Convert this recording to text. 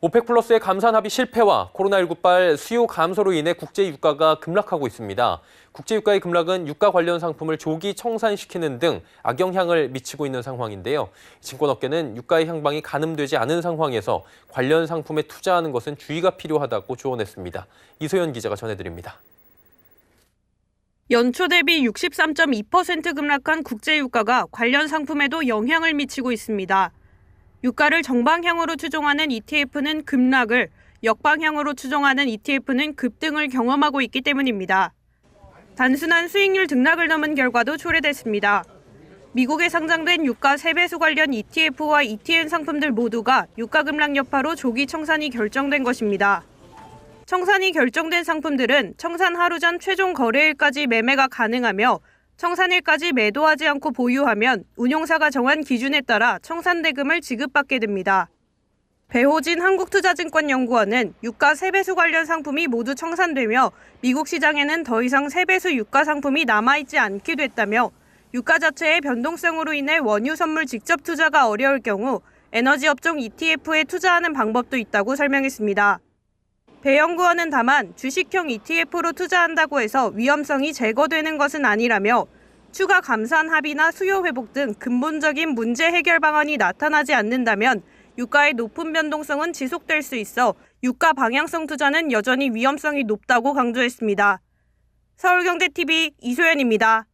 오펙 플러스의 감산 합의 실패와 코로나19발 수요 감소로 인해 국제 유가가 급락하고 있습니다. 국제 유가의 급락은 유가 관련 상품을 조기 청산시키는 등 악영향을 미치고 있는 상황인데요. 증권업계는 유가의 향방이 가늠되지 않은 상황에서 관련 상품에 투자하는 것은 주의가 필요하다고 조언했습니다. 이소연 기자가 전해드립니다. 연초 대비 63.2% 급락한 국제 유가가 관련 상품에도 영향을 미치고 있습니다. 유가를 정방향으로 추종하는 ETF는 급락을, 역방향으로 추종하는 ETF는 급등을 경험하고 있기 때문입니다. 단순한 수익률 등락을 넘은 결과도 초래됐습니다. 미국에 상장된 유가 3배수 관련 ETF와 ETN 상품들 모두가 유가 급락 여파로 조기 청산이 결정된 것입니다. 청산이 결정된 상품들은 청산 하루 전 최종 거래일까지 매매가 가능하며 청산일까지 매도하지 않고 보유하면 운용사가 정한 기준에 따라 청산 대금을 지급받게 됩니다. 배호진 한국투자증권연구원은 유가 3배수 관련 상품이 모두 청산되며 미국 시장에는 더 이상 3배수 유가 상품이 남아있지 않게 됐다며 유가 자체의 변동성으로 인해 원유 선물 직접 투자가 어려울 경우 에너지 업종 ETF에 투자하는 방법도 있다고 설명했습니다. 배 연구원은 다만 주식형 ETF로 투자한다고 해서 위험성이 제거되는 것은 아니라며 추가 감산 합의나 수요 회복 등 근본적인 문제 해결 방안이 나타나지 않는다면 유가의 높은 변동성은 지속될 수 있어 유가 방향성 투자는 여전히 위험성이 높다고 강조했습니다. 서울경제TV 이소연입니다.